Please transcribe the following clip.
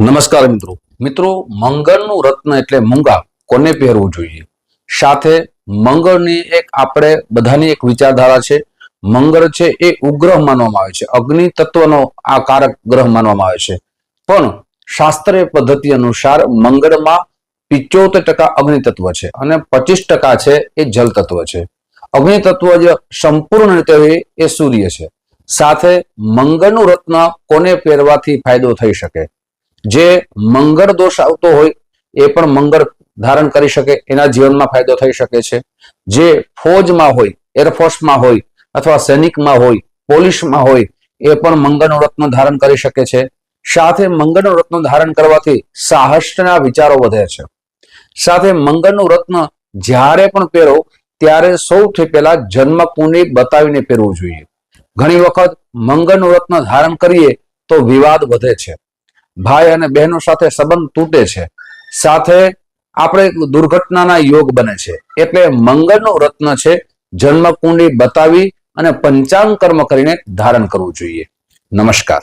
નમસ્કાર મિત્રો. મિત્રો મંગળનું રત્ન એટલે મૂંગા કોને પહેરવું જોઈએ? સાથે મંગળની એક આપણે બધાની એક વિચારધારા છે. મંગળ છે એ ઉગ્રહ માનવામાં આવે છે. અગ્નિ તત્વનો આ કારક ગ્રહ માનવામાં આવે છે. પણ શાસ્ત્રીય પદ્ધતિ અનુસાર મંગળમાં પિચોતેર ટકા અગ્નિ તત્વ છે અને પચીસ ટકા છે એ જલ તત્વ છે. અગ્નિ તત્વ જે સંપૂર્ણ રીતે એ સૂર્ય છે. સાથે મંગળનું રત્ન કોને પહેરવાથી ફાયદો થઈ શકે? જે મંગળ દોષ આવતો હોય, એ પણ મંગળ ધારણ કરી શકે, એના જીવનમાં ફાયદો થઈ શકે છે. જે ફોજમાં હોય, એરફોર્સમાં હોય, અથવા સૈનિકમાં હોય, પોલીસમાં હોય, એ પણ મંગળનું રત્ન ધારણ કરી શકે છે. સાથે મંગળનું રત્ન ધારણ કરવાથી સાહસના વિચારો વધે છે. સાથે મંગળનું રત્ન જ્યારે પણ પહેરો, ત્યારે સૌથી પહેલા જન્મ કુંડળી બતાવીને પહેરવું જોઈએ. ઘણી વખત મંગળનું રત્ન ધારણ કરીએ તો વિવાદ વધે છે. ભાઈ અને બહેનો સાથે સંબંધ તૂટે છે. સાથે આપણે દુર્ઘટનાના યોગ બને છે. એટલે મંગળનું રત્ન છે જન્મ કુંડળી બતાવી અને પંચાંગ કર્મ કરીને ધારણ કરવું જોઈએ. નમસ્કાર.